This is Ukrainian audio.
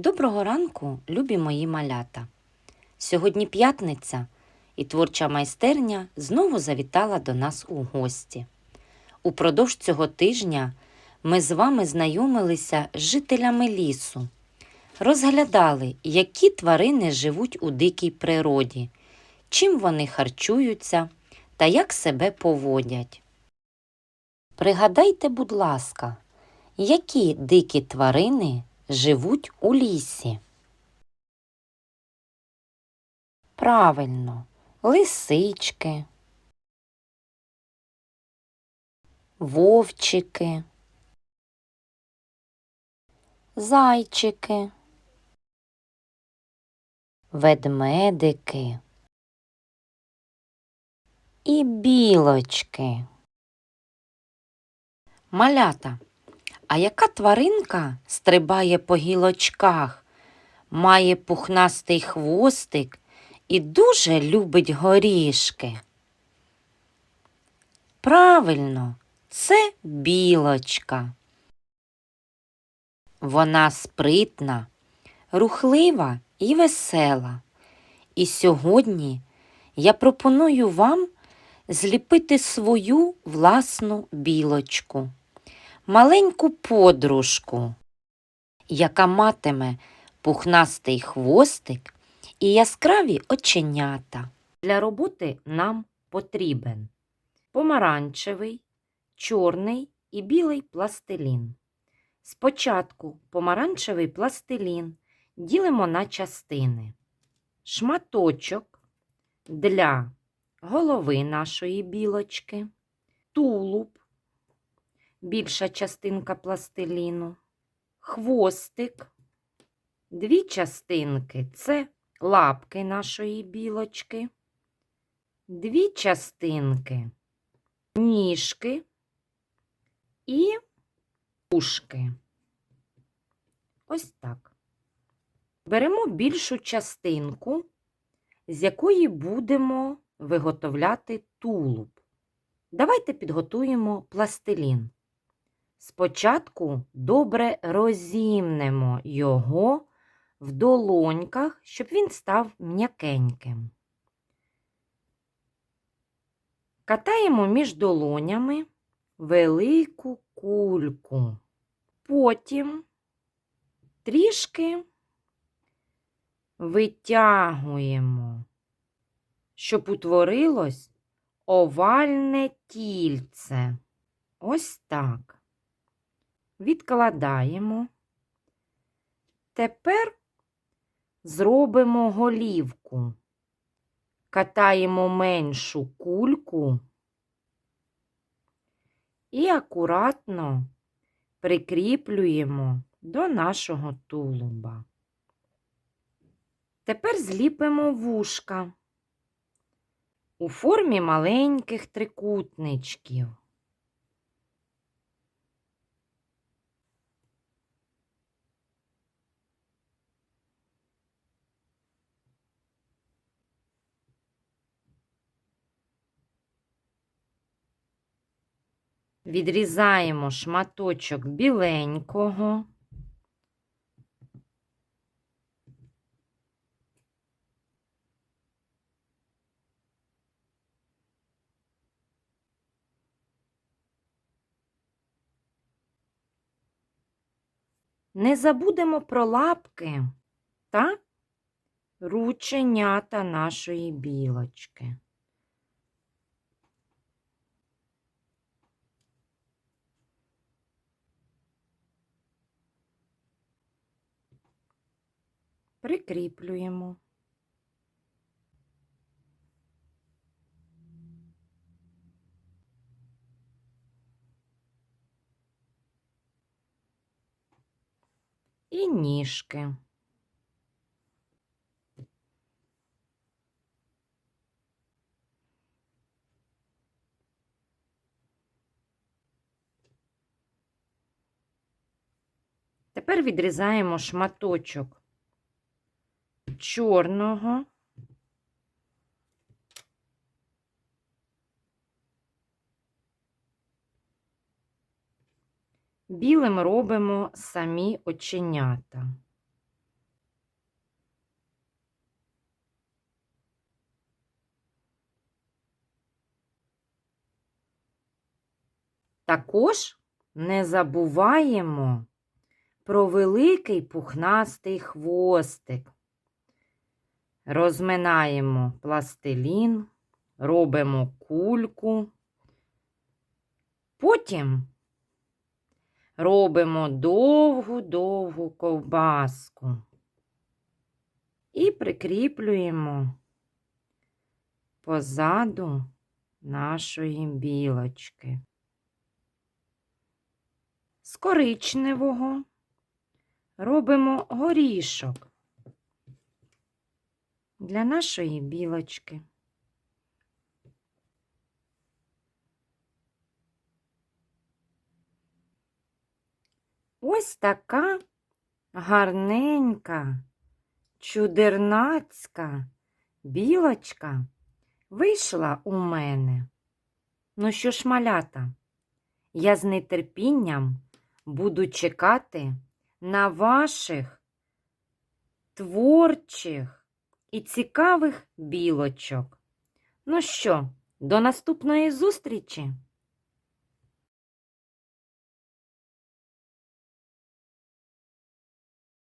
Доброго ранку, любі мої малята. Сьогодні п'ятниця, і творча майстерня знову завітала до нас у гості. Упродовж цього тижня ми з вами знайомилися з жителями лісу, розглядали, які тварини живуть у дикій природі, чим вони харчуються та як себе поводять. Пригадайте, будь ласка, які дикі тварини живуть у лісі? Правильно, лисички, вовчики, зайчики, ведмедики і білочки. Малята, а яка тваринка стрибає по гілочках, має пухнастий хвостик і дуже любить горішки? Правильно, це білочка. Вона спритна, рухлива і весела. І сьогодні я пропоную вам зліпити свою власну білочку, маленьку подружку, яка матиме пухнастий хвостик і яскраві оченята. Для роботи нам потрібен помаранчевий, чорний і білий пластилін. Спочатку помаранчевий пластилін ділимо на частини. Шматочок для голови нашої білочки, тулуб, більша частинка пластиліну, хвостик, дві частинки це лапки нашої білочки, дві частинки ніжки і ушки. Ось так. Беремо більшу частинку, з якої будемо виготовляти тулуб. Давайте підготуємо пластилін. Спочатку добре розімнемо його в долоньках, щоб він став м'якеньким. Катаємо між долонями велику кульку. Потім трішки витягуємо, щоб утворилось овальне тільце. Ось так. Відкладаємо. Тепер зробимо голівку. Катаємо меншу кульку і акуратно прикріплюємо до нашого тулуба. Тепер зліпимо вушка у формі маленьких трикутничків. Відрізаємо шматочок біленького. Не забудемо про лапки та рученята нашої білочки. Прикріплюємо. І ніжки. Тепер відрізаємо шматочок чорного. Білим робимо самі оченята. Також не забуваємо про великий пухнастий хвостик. Розминаємо пластилін, робимо кульку. Потім робимо довгу-довгу ковбаску і прикріплюємо позаду нашої білочки. З коричневого робимо горішок для нашої білочки. Ось така гарненька, чудернацька білочка вийшла у мене. Ну що ж, малята, я з нетерпінням буду чекати на ваших творчих і цікавих білочок. Ну що, до наступної зустрічі!